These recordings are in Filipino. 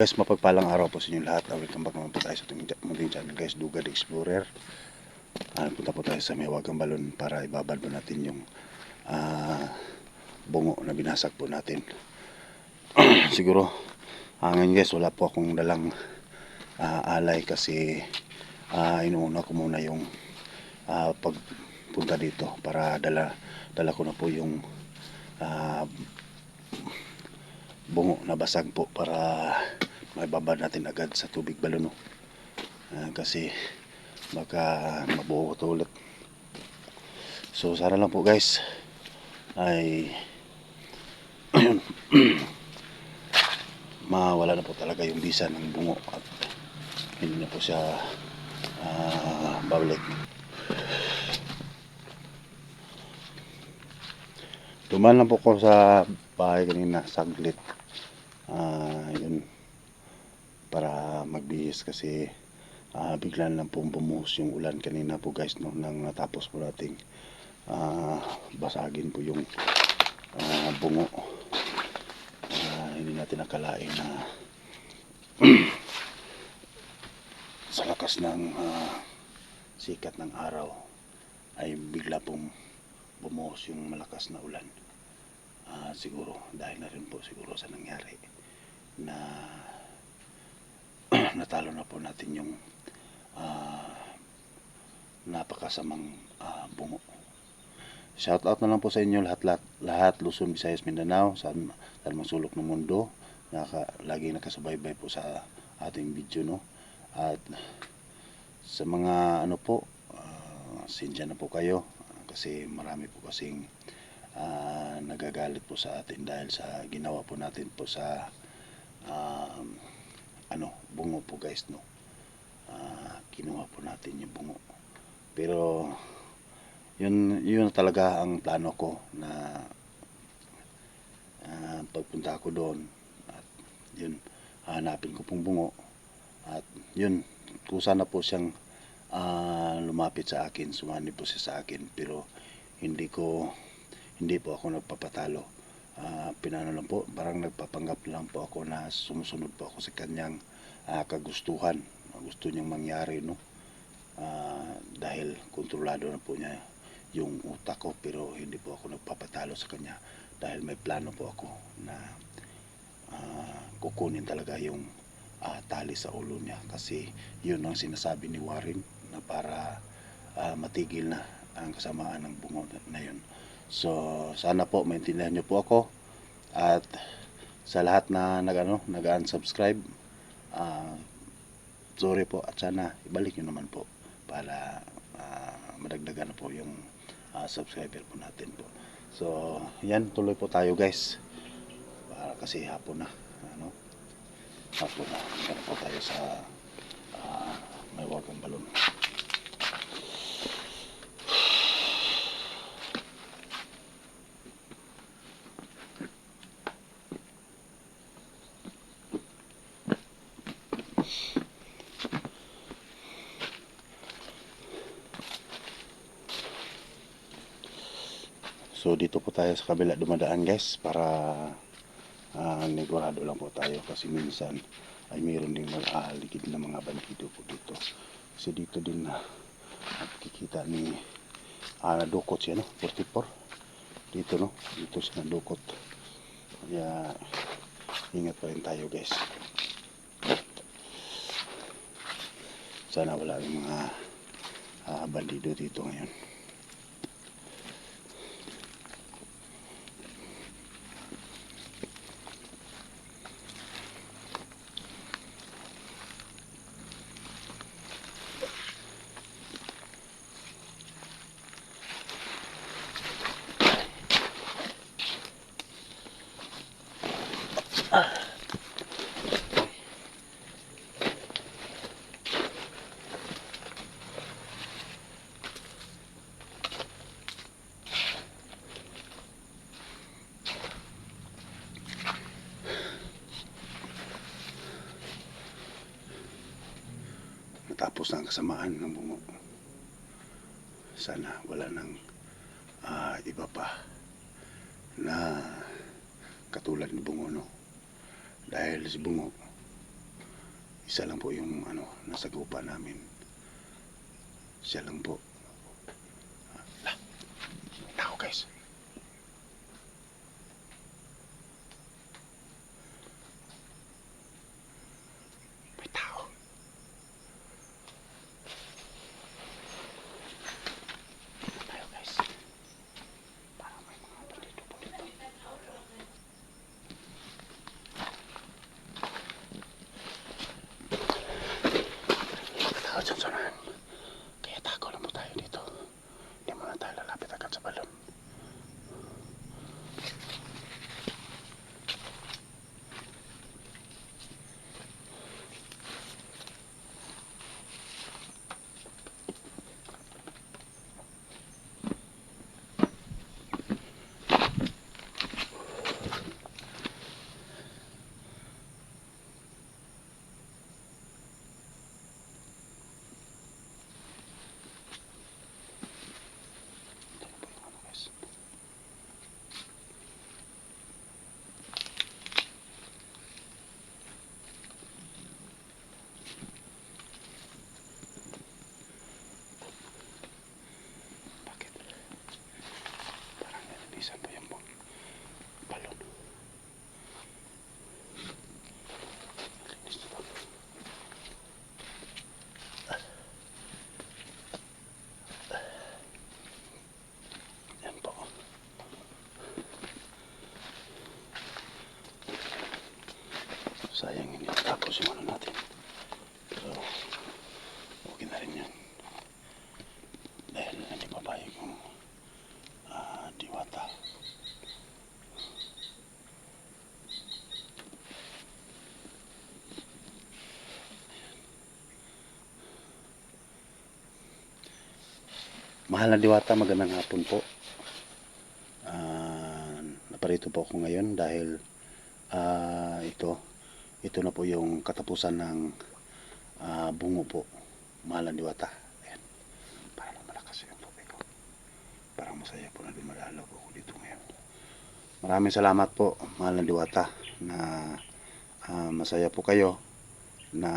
guys, mapagpalang araw po sa inyo lahat. Uh, welcome back naman po tayo sa ating munting channel guys, Duga the Explorer. Uh, punta po tayo sa Miwagang Balon para ibabad po natin yung ah, bungo na binasag po natin. Siguro, ah, ngayon guys, wala po akong dalang ah, alay kasi ah, inuuna ko muna yung ah, pagpunta dito para dala, dala ko na po yung ah, bungo na basag po para maibaba natin agad sa tubig balon no. Ah, kasi baka mabuo to ulit so sana lang po guys ay mawala na po talaga yung bisa ng bungo at hindi na po siya ah, babalik Duman lang po ko sa bahay kanina saglit. Ah, yun. Para magbihis kasi ah, bigla lang po bumuhos yung ulan kanina po guys no nang natapos po nating ah, basagin po yung ah, bungo. Ah, hindi natin nakalain na sa lakas ng ah, sikat ng araw ay bigla pong bumuhos yung malakas na ulan. Ah, siguro dahil na rin po siguro sa nangyari na natalo na po natin yung ah, napakasamang ah, bungo. Shout out na lang po sa inyo lahat lahat, lahat Luzon, Visayas, Mindanao, saan saan mang sulok ng mundo. Naka, lagi nakasubaybay po sa ating video no. At sa mga ano po, uh, sensya na po kayo kasi marami po kasing ah, nagagalit po sa atin dahil sa ginawa po natin po sa um, ano, bungo po guys no. Ah, kinuha po natin yung bungo. Pero yun yun talaga ang plano ko na ah, pagpunta ko doon at yun hanapin ko pong bungo at yun kung sana po siyang ah, lumapit sa akin sumani po siya sa akin pero hindi ko hindi po ako nagpapatalo Ah, pinano lang po parang nagpapanggap lang po ako na sumusunod po ako sa kanyang ah, kagustuhan gusto niyang mangyari no Ah, dahil kontrolado na po niya yung utak ko pero hindi po ako nagpapatalo sa kanya dahil may plano po ako na ah, kukunin talaga yung ah, tali sa ulo niya kasi yun ang sinasabi ni Warren na para ah, matigil na ang kasamaan ng bungo na- yun. So sana po maintindihan niyo po ako at sa lahat na nagano nag-unsubscribe ah, sorry po at sana ibalik niyo naman po para ah, madagdagan na po yung ah, subscriber po natin po. So yan tuloy po tayo guys para kasi hapon na ano hapon na Meron po tayo sa ah, may wagang balon. So dito po tayo sa kabila dumadaan guys para ah, negurado lang po tayo kasi minsan ay mayroon ding mag-aaligid na mga bandido po dito. Kasi dito din na nakikita ni ah, nadukot siya no, 44. Dito no, dito siya nadukot. Kaya ingat pa rin tayo guys. Sana wala yung mga ah, bandido dito ngayon. Natapos na ang kasamaan ng bungo. Sana wala nang ah, iba pa na katulad ni Bungo no dahil si Bungo isa lang po yung ano nasa grupa namin. Siya lang po. Sayang hindi tapos yung ano natin. Pero, okay na rin yan. Dahil hindi papayag yung ah, diwata. Mahal na diwata, magandang hapon po. Ah, naparito po ako ngayon dahil ah, ito, ito na po yung katapusan ng ah, bungo po. Mahal na diwata. Ayan. Parang malakas yung tubig ko. Parang masaya po na dumalalaw po ako dito ngayon. Maraming salamat po, mahal na diwata, na ah, masaya po kayo na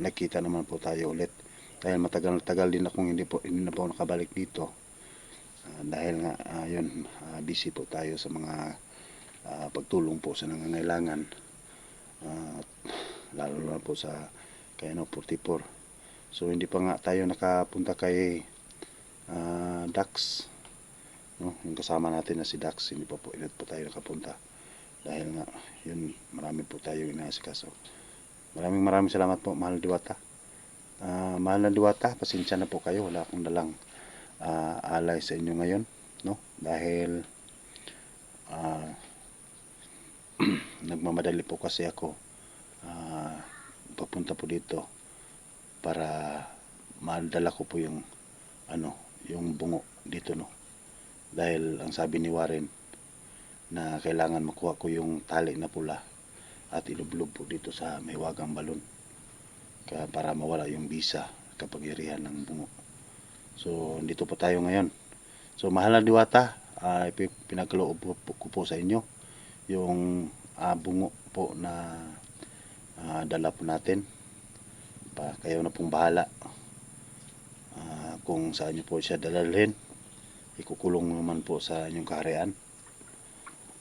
nakita naman po tayo ulit dahil matagal-tagal din akong hindi po hindi na po nakabalik dito Ah, dahil nga ah, yun ah, busy po tayo sa mga ah, pagtulong po sa nangangailangan at lalo na po sa kay ano 44 so hindi pa nga tayo nakapunta kay ah, Dax no yung kasama natin na si Dax hindi pa po hindi po tayo nakapunta dahil nga yun marami po tayo inaasikaso maraming maraming salamat po mahal diwata Ah, mahal na diwata, pasensya na po kayo. Wala akong dalang ah, alay sa inyo ngayon. No? Dahil ah, nagmamadali po kasi ako ah, papunta po dito para madala ko po yung ano, yung bungo dito no. Dahil ang sabi ni Warren na kailangan makuha ko yung tali na pula at ilublob po dito sa may wagang balon kaya para mawala yung bisa kapangyarihan ng bungo. So, dito po tayo ngayon. So, mahal na diwata, uh, pinagkaloob po, po, ko po sa inyo yung ah, bungo po na ah, dala po natin. Pa, kayo na pong bahala Ah, kung saan nyo po siya dalalhin. Ikukulong naman po sa inyong kaharian.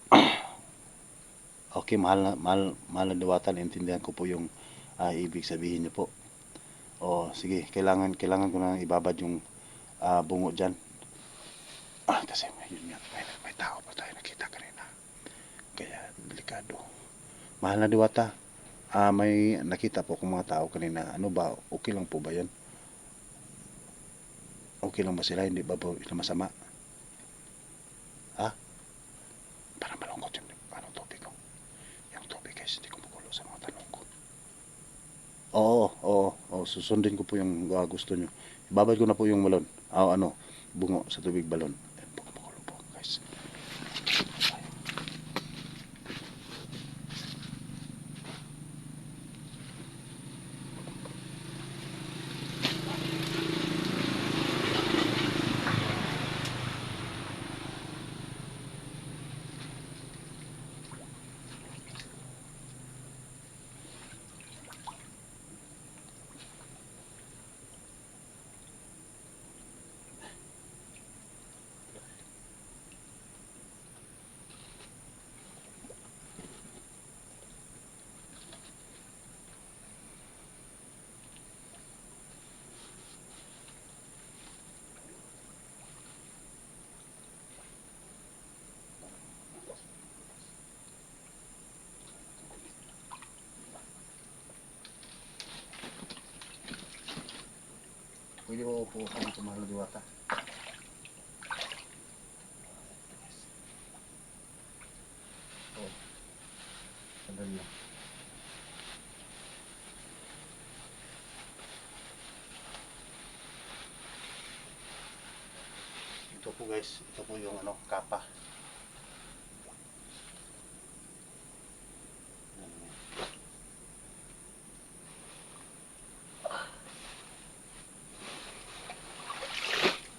okay, mahal na, mahal, mahal na diwata, naintindihan ko po yung ah, ibig sabihin niyo po. O sige, kailangan kailangan ko na ibabad yung ah, bungo diyan. Ah, kasi yun nga, may, may tao pa tayo nakita kanina. Kaya delikado. Mahal na diwata. Ah, may nakita po akong mga tao kanina. Ano ba? Okay lang po ba 'yan? Okay lang ba sila? Hindi ba po sila masama? Ha? Para malungkot yung ano, tubig ko. Yung tubig guys, hindi ko magulo sa mga tanong ko. Oo, oo, oo. Susundin ko po yung ah, gusto nyo. Ibabad ko na po yung balon. Ah, ano, bungo sa tubig balon. Pwede ka dito mahal na diwata. Oh. Sandali lang. Ito po guys, ito po yung ano, kapa.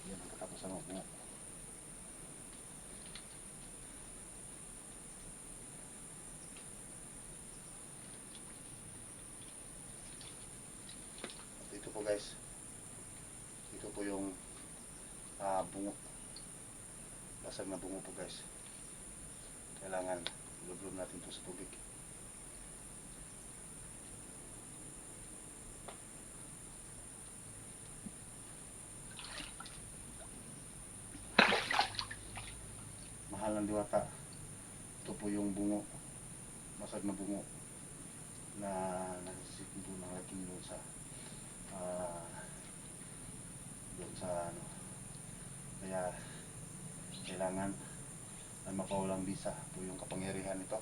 Yan ang katapusan ng bungo. At ito po guys, ito po yung ah, bungo. Basag na bungo po guys. Kailangan ilublob natin to sa tubig. Mahal ng diwata ito po yung bungo. Basag na bungo na nasisimbo ng laking doon sa ah doon sa ano kaya kailangan na mapawalang bisa po yung kapangyarihan nito.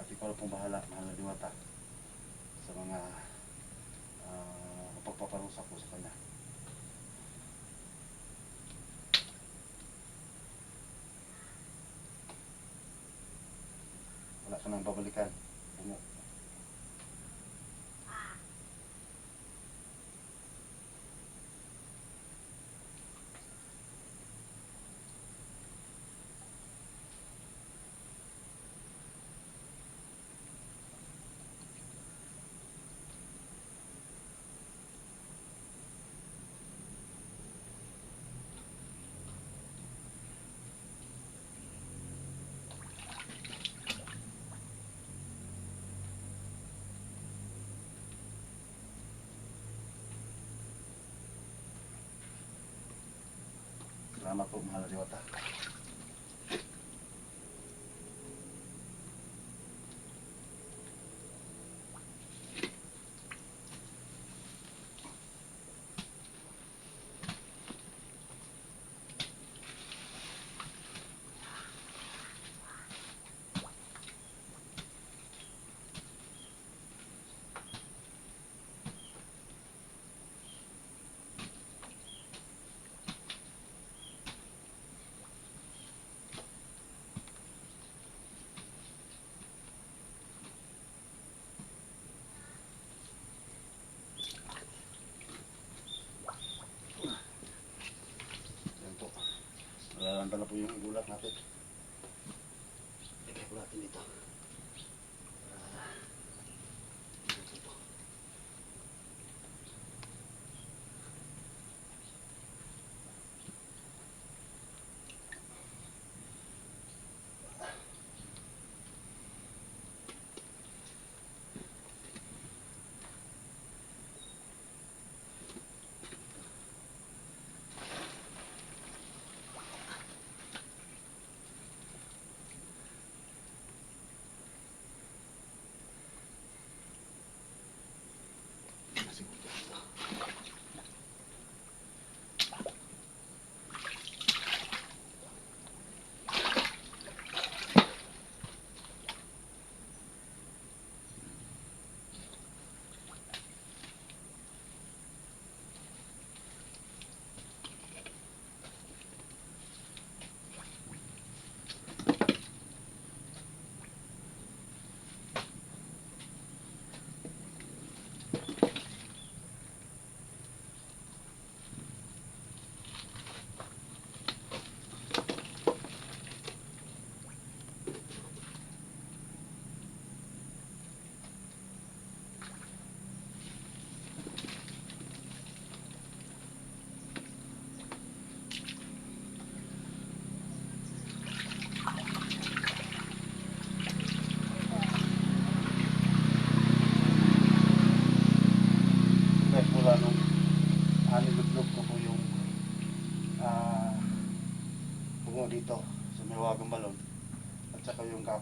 At ikaw na pong bahala mahal na diwata sa mga uh, pagpaparusa po sa kanya. Wala ka nang babalikan bungo salamat po mahal na diwata Yan po. Nalalanda na po yung gulat natin.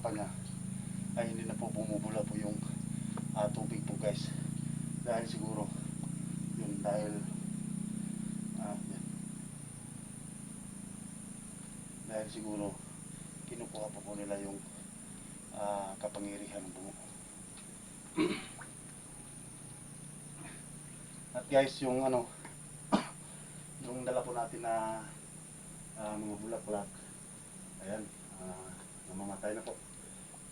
pinapatanga ay hindi na po bumubula po yung uh, tubig po guys. Dahil siguro yun dahil uh, dahil siguro kinukuha po po nila yung ah, uh, kapangirihan ng bungo at guys yung ano yung dala po natin na uh, mga bulak-bulak ayan uh, namamatay na po.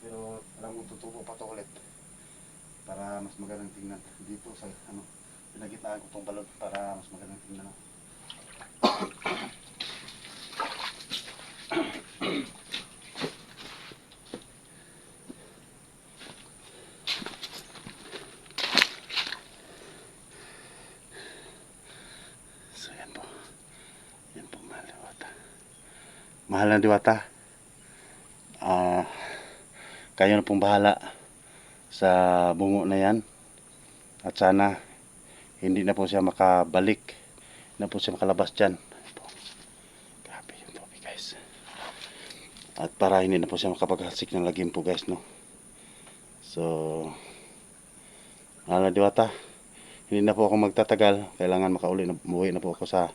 Pero alam mo, tutubo pa to ulit para mas magandang tingnan dito sa ano, pinagitaan ko tong balon para mas magandang tingnan. No? So yan po. Yan mahal na diwata. Mahal na diwata. Kayo na pong bahala sa bungo na yan. At sana hindi na po siya makabalik. Na po siya makalabas dyan. Grabe yung tubig guys. At para hindi na po siya makapaghasik ng lagim po guys no. So, na diwata hindi na po ako magtatagal. Kailangan makauli na umuwi na po ako sa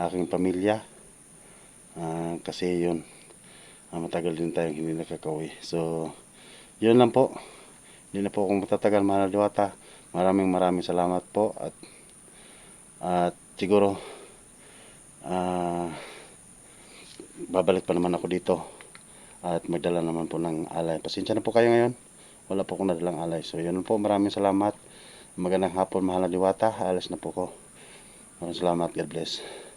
aking pamilya. Ah, kasi yun, ah, matagal din tayong hindi nakakauwi. So, yun lang po. Hindi na po ako magtatagal, mahal na diwata. Maraming maraming salamat po. At, at siguro, ah, babalik pa naman ako dito. At magdala naman po ng alay. Pasensya na po kayo ngayon. Wala po akong nadalang alay. So, yun po. Maraming salamat. Magandang hapon, mahal na diwata. Alas na po ko. Maraming salamat. God bless.